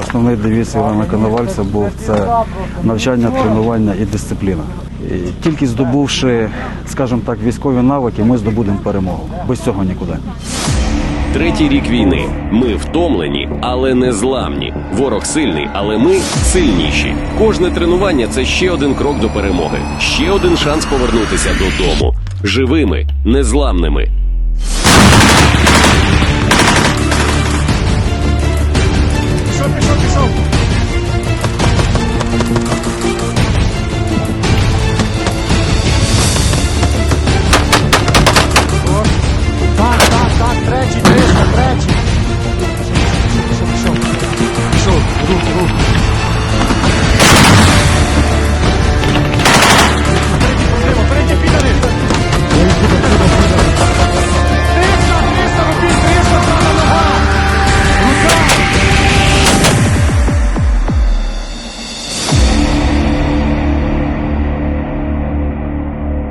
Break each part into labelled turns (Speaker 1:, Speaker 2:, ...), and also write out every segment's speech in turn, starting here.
Speaker 1: Основний девіз Івана Коновальця був це навчання, тренування і дисципліна. І тільки здобувши, скажімо так, військові навики, ми здобудемо перемогу. Без цього нікуди.
Speaker 2: Третій рік війни. Ми втомлені, але не зламні. Ворог сильний, але ми сильніші. Кожне тренування це ще один крок до перемоги, ще один шанс повернутися додому. Живими, незламними.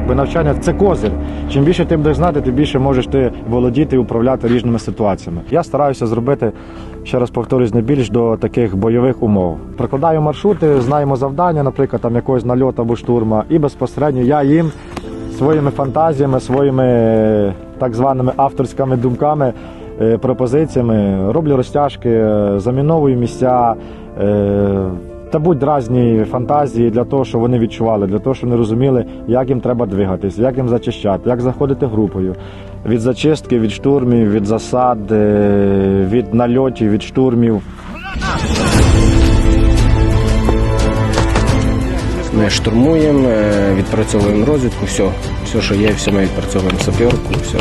Speaker 3: Бо навчання це козир. Чим більше ти будеш знати, тим більше можеш ти володіти і управляти різними ситуаціями. Я стараюся зробити, ще раз повторюсь, не більш до таких бойових умов. Прикладаю маршрути, знаємо завдання, наприклад, там якогось нальоту або штурма, і безпосередньо я їм своїми фантазіями, своїми е, так званими авторськими думками, е, пропозиціями роблю розтяжки, е, заміновую місця. Та будь різні фантазії для того, щоб вони відчували, для того, щоб вони розуміли, як їм треба двигатись, як їм зачищати, як заходити групою. Від зачистки, від штурмів, від засад, е, від нальотів, від штурмів.
Speaker 4: Ми штурмуємо, е, відпрацьовуємо розвідку, все, все, що є, все ми відпрацьовуємо саперку, все.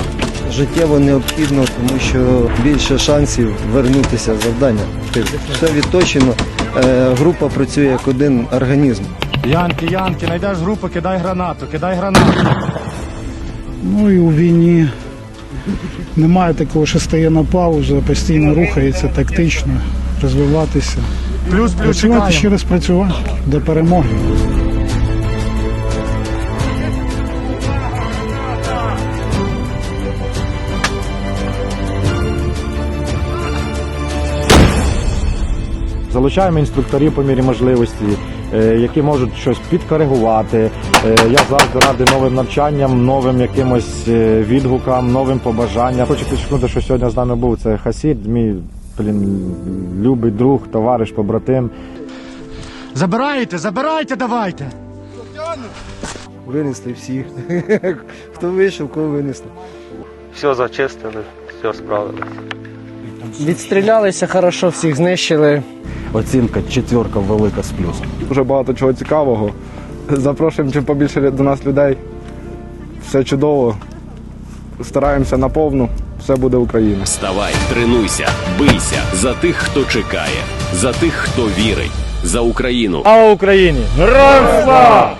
Speaker 5: Життєво необхідно, тому що більше шансів вернутися завдання. Все відточено. Е, Група працює як один організм.
Speaker 6: Янки, Янки, знайдеш групу, кидай гранату, кидай гранату.
Speaker 7: Ну і у війні немає такого, що стає на паузу, постійно рухається тактично, розвиватися.
Speaker 6: Плюс, плюс,
Speaker 7: Працювати ще раз працювати до перемоги.
Speaker 3: Залучаємо інструкторів по мірі можливості, е, які можуть щось підкоригувати. Е, Я завжди радий новим навчанням, новим якимось е, відгукам, новим побажанням. Хочу підчеркнути, що сьогодні з нами був це Хасід, мій блін, любий друг, товариш, побратим.
Speaker 6: Забирайте, забирайте, давайте.
Speaker 5: Винесли всіх. Хто вийшов, кого винесли.
Speaker 8: все зачистили, все справили.
Speaker 4: Відстрілялися хорошо, всіх знищили.
Speaker 1: Оцінка четверка велика з плюсом.
Speaker 9: Дуже багато чого цікавого. Запрошуємо чим побільше до нас людей. Все чудово. Стараємося наповну. Все буде Україна.
Speaker 2: Вставай, тренуйся, бийся за тих, хто чекає, за тих, хто вірить, за Україну.
Speaker 6: А Україні! Героям слава!